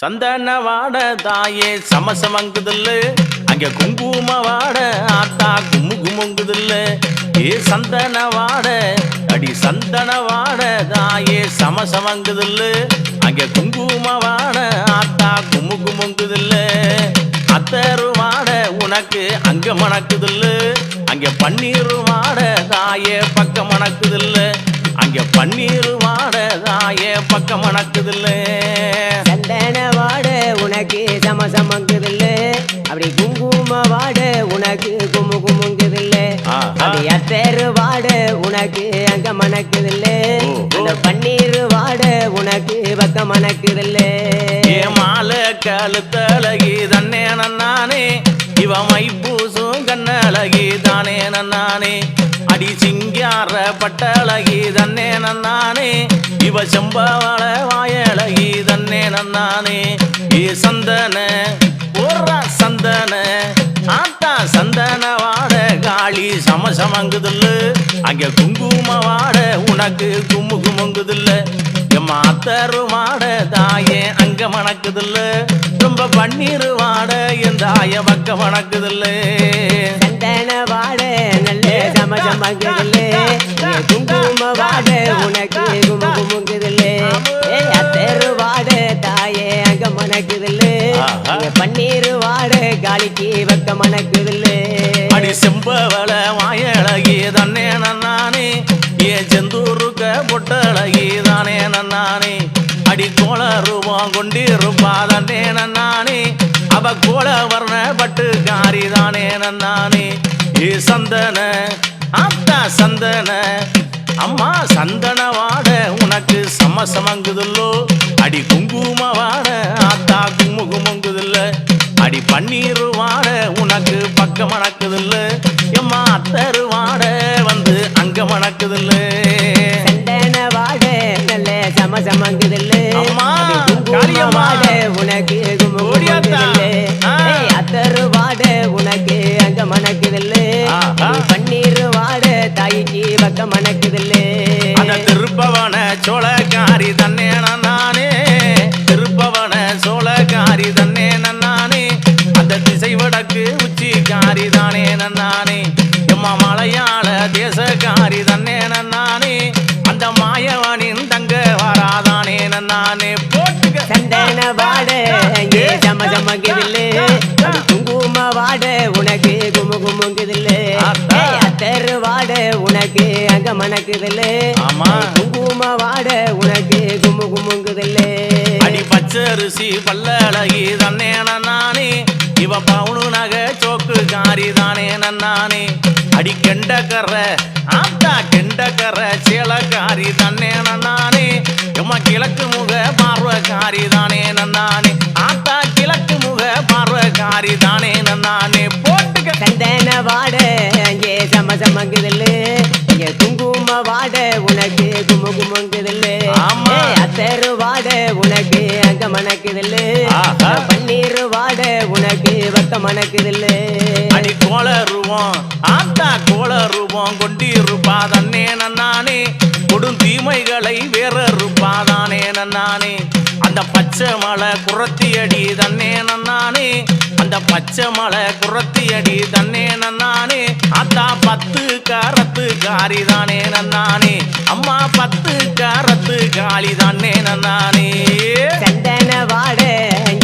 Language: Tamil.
சந்தன வாட தாயே சமசமங்குதில்ல. அங்க குங்கும வாட ஆத்தா கும்மு குமுங்குதில்ல. ஏ சந்தன வாட அடி சந்தன வாட தாயே சமசமங்குதில்ல. அங்க குங்கும வாட ஆத்தா கும்மு குமுங்குதில்ல. அத்தரு வாட உனக்கு அங்க மணக்குதில்ல. அங்க பன்னீர் வாட தாயே பக்கம் மணக்குதில்ல. அங்க பன்னீர் வாட தாயே பக்கம் மணக்குதில்ல. சந்தன வாட உனக்கு சம சமங்குதில்ல. அப்படி குங்கும வாட உனக்கு கும்மு குமுங்குதில்ல. அப்படி அத்தேரு வாட உனக்கு அங்க மணக்குதில்ல. அந்த பன்னீர் வாட உனக்கு பக்க மணக்குதில்ல ஏ மாலை கழுத்தழகி தன்னே நன்னானே இவ மைப்பூசும் கண்ணழகி தானே நன்னானே? அடி சிங்கார பட்டழகி தன்னே நன்னானே? இவ செம்பவள வாயழகி தன்னே நன்னானே? ஏ சந்தன ஓர்ரா சந்தன ஆத்தா சந்தன வாட காளி சமசமங்குதில்ல. அங்க குங்கும வாட உனக்கு கும்மு குமுங்குதில்ல. எம்மா அத்தரு வாட தாயே அங்க மணக்குதில்ல. ரொம்ப பன்னீர் வாட என் தாய பக்க மணக்குதில்ல. சந்தன வாட நல்ல சம சமங்குதில்ல. குங்கும வாட உனக்கு கும்மு குமுங்குதில்ல ஏ அத்தேரு வாட தாயே அங்க மணக்குதில்ல. பன்னீர் வாட காளிக்கு பக்க மணக்குதில்ல. அடி செம்பவள வாயழகி தன்னே அடி கோல ரூபம் கொண்டிருப்பா தன்னே அவ கோல வர்ண பட்டு காரி தானே நானே. ஏ சந்தன அத்தா சந்தன அம்மா சந்தன வாட உனக்கு சம சமங்குதுல்லோ. அடி குங்கும வாட அத்தா கும்மு குமுங்குதில்ல அடி பன்னீர் வாட உனக்கு பக்க மணக்குதில்ல. எம்மா அத்தரு வாட வந்து அங்க மணக்குதில்ல. சந்தன வாட நல்ல சம சமங்குதில்ல. பக்க மணக்குதில்ல. அந்த திருப்பவன சோழக்காரி தன்னே நானே திருப்பவன சோழக்காரி தன்னே நானே அந்த திசை வடக்கு உச்சிக்காரி தானே நானே எம்மா மலையாள தேசக்காரி தன்னே நானே அந்த மாயவனின் தங்க வராதானே நானே போட்டுக்க. சந்தன வாட அது குங்கும வாட உனக்கு குமு குமுங்குதில்ல. அத்தரு வாட உனக்கு அங்க மணக்குதில்ல. ஆமா. குங்கும வாட உனக்கு குமு குமுங்குதில்ல அடி பச்சரிசி பல்லழகி தன்னே நானே இவ பவுனு நகை சோக்கு காரி தானே நன்னானே. அடி கெண்டக்கர ஆத்தா கெண்டக்கர சேலக்காரி தன்னே நன்னானே. எம்மா கிழக்கு முக பார்வக்காரி தானே நன்னானே. வாட உனக்கு குமு குமுங்குதில்ல. அத்தரு வாட உனக்கு அங்க மணக்குதில்ல. பன்னீர் வாட உனக்கு பக்க மணக்குதில்ல அடி கோல ரூபம் ஆத்தா கோல ரூபம் கொண்டிருப்பா தன்னே நன்னானே. கொடும் தீமைகளை வேற இருப்பாதானே நன்னானே. அந்த பச்சை மலை குரத்தி அடி தன்னே பச்சை மலை குரத்தி அடி தன்னே நன்னானே. அத்தா பத்து காரத்து காரி தானே நன்னானே. அம்மா பத்து காரத்து காளி தானே நன்னானே. சந்தன